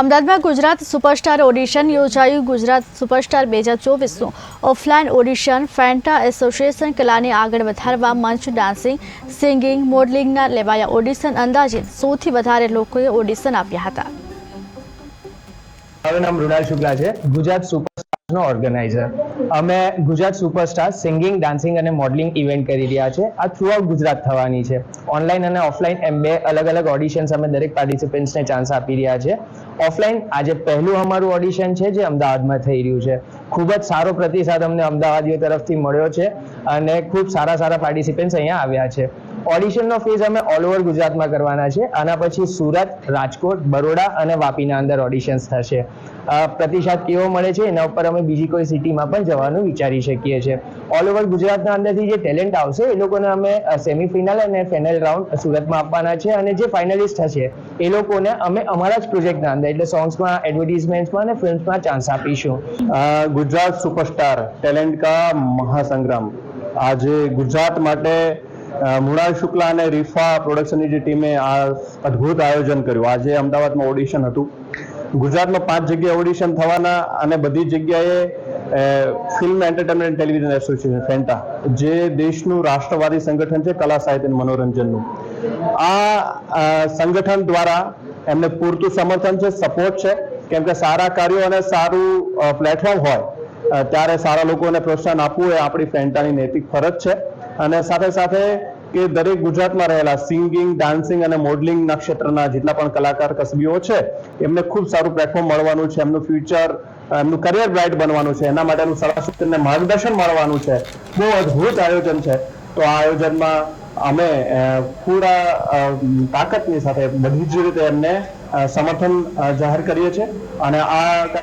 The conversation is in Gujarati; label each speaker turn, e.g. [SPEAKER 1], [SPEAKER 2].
[SPEAKER 1] અમદાવાદમાં ગુજરાત સુપરસ્ટાર ઓડિશન યોજાયું. ગુજરાત સુપરસ્ટાર બે હજાર ચોવીસનું ઓફલાઈન ઓડિશન ફેન્ટા એસોસિએશન કલાને આગળ વધારવા મંચ ડાન્સિંગ, સિંગિંગ, મોડલિંગના લેવાયા ઓડિશન અંદાજે સૌથી વધારે લોકોએ ઓડિશન આપ્યા હતા.
[SPEAKER 2] મારું નામ મૃણાલ શુક્લા છે. ગુજરાત સુપરસ્ટારનો ઓર્ગેનાઇઝર. અમે ગુજરાત સુપરસ્ટાર સિંગિંગ, ડાન્સિંગ અને મોડલિંગ ઇવેન્ટ કરી રહ્યા છે. આ થ્રુ આઉટ ગુજરાત થવાની છે. ઓનલાઈન અને ઓફલાઈન એમ બે અલગ અલગ ઓડિશન્સ અમે દરેક પાર્ટિસિપન્ટ્સને ચાન્સ આપી રહ્યા છે. ઓફલાઈન આજે પહેલું અમારું ઓડિશન છે જે અમદાવાદમાં થઈ રહ્યું છે. ખૂબ જ સારો પ્રતિસાદ અમને અમદાવાદીઓ તરફથી મળ્યો છે અને ખૂબ સારા સારા પાર્ટિસિપન્ટ્સ અહીંયા આવ્યા છે. ઓડિશનનો ફેઝ અમે ઓલ ઓવર ગુજરાતમાં કરવાના છે. આના પછી સુરત, રાજકોટ, બરોડા અને વાપીના અંદર ઓડિશન્સ થશે. પ્રતિસાદ કેવો મળે છે એના ઉપર અમે બીજી કોઈ સિટીમાં પણ જવાનું વિચારી શકીએ છીએ. ઓલ ઓવર ગુજરાતના અંદરથી જે ટેલેન્ટ આવશે એ લોકોને અમે સેમિફાઇનલ અને ફાઇનલ રાઉન્ડ સુરતમાં આપવાના છે અને જે ફાઇનલિસ્ટ હશે એ લોકોને અમે અમારા જ પ્રોજેક્ટના અંદર, એટલે સોંગ્સમાં એડવર્ટિઝમેન્ટ્સમાં અને ફિલ્મ્સમાં ચાન્સ આપીશું.
[SPEAKER 3] ગુજરાત સુપરસ્ટાર ટેલેન્ટ કા મહાસંગ્રામ? આજે ગુજરાત માટે મૃણાલ શુક્લા અને રીફા પ્રોડક્શનની જે ટીમે આ અદ્ભુત આયોજન કર્યું. આજે અમદાવાદમાં ઓડિશન હતું. ગુજરાતમાં પાંચ જગ્યાએ ઓડિશન થવાના અને બધી જગ્યાએ ફિલ્મ એન્ટરટેનમેન્ટ ટેલિવિઝન એસોસિએશન ફેન્ટા જે દેશનું રાષ્ટ્રવાદી સંગઠન છે, કલા સાહિત્ય મનોરંજનનું. આ સંગઠન દ્વારા એમને પૂરતું સમર્થન છે સપોર્ટ છે. કેમ કે સારા કાર્યો અને સારું પ્લેટફોર્મ હોય ત્યારે સારા લોકોને પ્રોત્સાહન આપવું એ આપણી ફેન્ટાની નૈતિક ફરજ છે. અને સાથે સાથે કે દરેક ગુજરાતમાં રહેલા સિંગિંગ, ડાન્સિંગ અને મોડલિંગના ક્ષેત્રના જેટલા પણ કલાકાર, કસબીઓ છે, એમને ખૂબ સારું પ્લેટફોર્મ મળવાનું છે, એમનું ફ્યુચર એમનું કરિયર બ્રાઇટ બનવાનું છે, એના માટેનું સલાહ માર્ગદર્શન મળવાનું છે. બહુ અદ્ભુત આયોજન છે. તો આ આયોજનમાં અમે પૂરા તાકાતની સાથે બધી જ રીતે એમને સમર્થન જાહેર કરીએ છીએ. અને આ